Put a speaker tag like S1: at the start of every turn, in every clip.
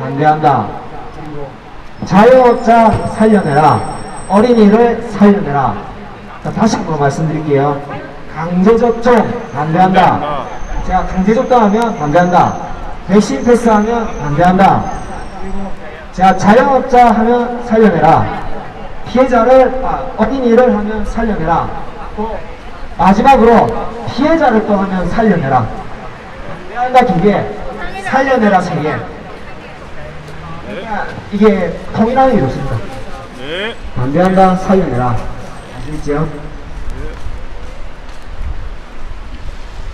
S1: 반대한다. 자영업자 살려내라. 어린이를 살려내라. 자, 다시 한 번 말씀드릴게요. 강제접종 반대한다. 제가 강제접종하면 반대한다. 백신 패스하면 반대한다. 제가 자영업자 하면 살려내라. 피해자를 아, 어린이를 하면 살려내라. 또 마지막으로 피해자를 또 하면 살려내라. 반대한다 두 개, 살려내라 세 개. 그러니까 이게 통일하는 게 좋습니다.
S2: 네.
S1: 반대한다 살려내라. 아시겠죠?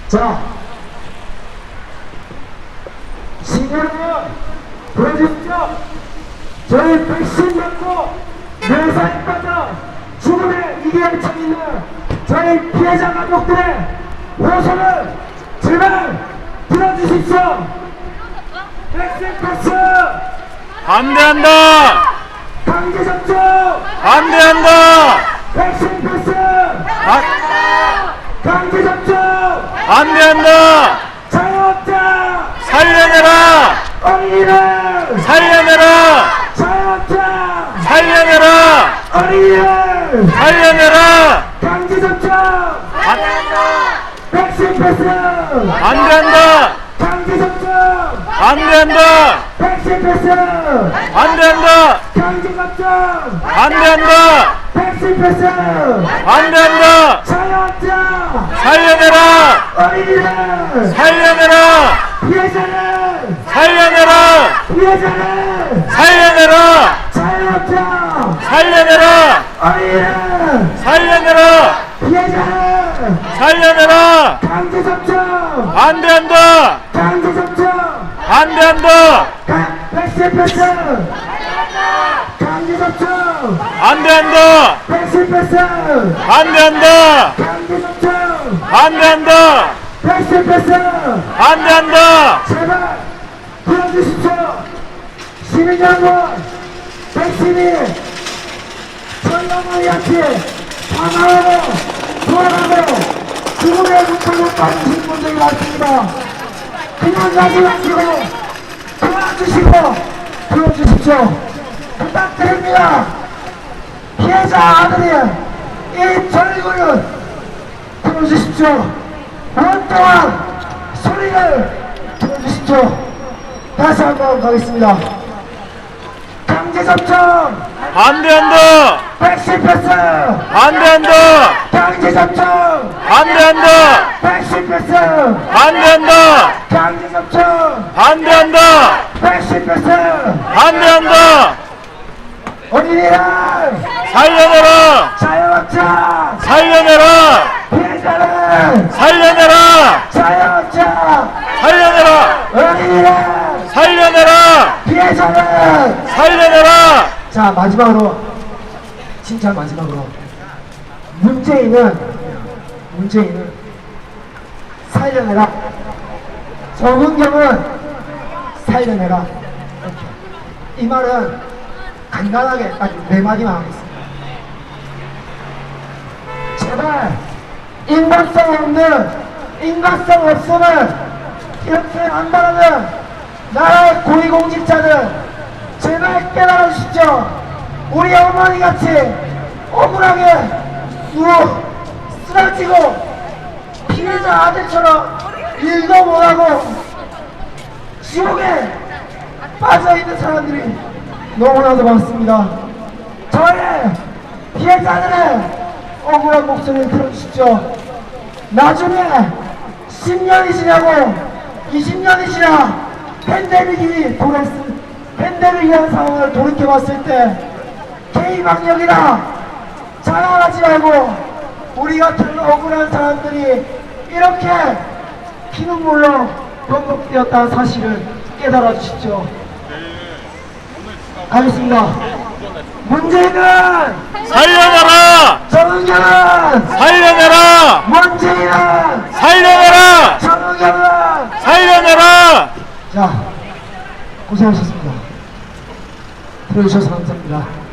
S1: 자, 시민여러분 보여주십시오. 저희 백신 맞고 뇌사에 빠져 죽음의 이기에 처있는 저희 피해자 가족들의 호소를 제발 들어주십시오. 백신 패스
S2: 반대한다.
S1: 강제 접종
S2: 반대한다.
S1: 백신 패스
S2: 반,
S1: 강제 접종
S2: 반대한다.
S1: 자영업자
S2: 살려내라.
S1: 어린이를
S2: 살려내라.
S1: 자영업자
S2: 살려내라.
S1: 어린이를
S2: 살려내라.
S1: 강제 접종
S2: 반,
S1: 백신 패스
S2: 반대한다.
S1: 접종
S2: 반대한다.
S1: 백신 패스
S2: 반대한다.
S1: 강제 접종
S2: 반대한다.
S1: 백신 패스
S2: 반대한다.
S1: 자영업자
S2: 살려내라.
S1: 어린이를
S2: 살려내라.
S1: 피해자를
S2: 살려내라.
S1: 피해자를
S2: 살려내라.
S1: 자영업자
S2: 살려내라.
S1: 어린이를
S2: 살려내라.
S1: 피해자를
S2: 살려내라.
S1: 강제 접종
S2: 반대한다.
S1: 강제 접종
S2: 반대한다.
S1: 가- 백신 강제 접종. 백신 패스
S2: 반대한다.
S1: 강제 접종
S2: 반대한다.
S1: 백신 패스
S2: 반대한다.
S1: 제발 불러주십시오 시민 여러분 백신이 저희 어머니한테 사망하고 돌아가고 죽음의 문턱을 빠지신 분들이 많습니다 그냥 가지 마시고 도와주시고 불러주십시오. 부탁드립니다. 피해자 아들이 이 절구를 들어주십시오. 오랫동안 소리를 들어주십시오. 다시 한 번 가겠습니다. 강제 접종!
S2: 반대한다.
S1: 백신 패스!
S2: 반대한다.
S1: 강제 접종!
S2: 반대한다.
S1: 백신 패스!
S2: 반대한다. 반대한다.
S1: 백신 패스
S2: 반대한다.
S1: 어린이를
S2: 살려내라.
S1: 자영업자
S2: 살려내라.
S1: 피해자를
S2: 살려내라.
S1: 자영업자
S2: 살려내라.
S1: 어린이를
S2: 살려내라.
S1: 피해자를
S2: 살려내라.
S1: 자 마지막으로 진짜 마지막으로 문재인은 문재인은 살려내라 정은경은 살려내라 이렇게 이 말은 간단하게 딱네 마디만 하겠습니다 제발 인간성 없는 인간성 없음을 이렇게 한다는 나라의 고위공직자들 제발 깨달아 주십시오. 우리 어머니 같이 억울하게 누워 쓰러지고 피해자 아들처럼 일도 못하고 지옥에 빠져 있는 사람들이 너무나도 많습니다. 저의 피해자들의 억울한 목소리를 들어주십시오. 나중에 10년이 지나고 20년이 지나 팬데믹이 돌았을 팬데믹이라는 상황을 돌이켜봤을 때 K방역이나 자랑하지 말고 우리 같은 억울한 사람들이 이렇게 피눈물로 번복되었다는 사실을 깨달아 주십시오. 가겠습니다. 문재인은
S2: 살려내라.
S1: 정은경은
S2: 살려내라.
S1: 문재인은
S2: 살려내라.
S1: 정은경은
S2: 살려내라.
S1: 자 고생하셨습니다. 들어주셔서 감사합니다.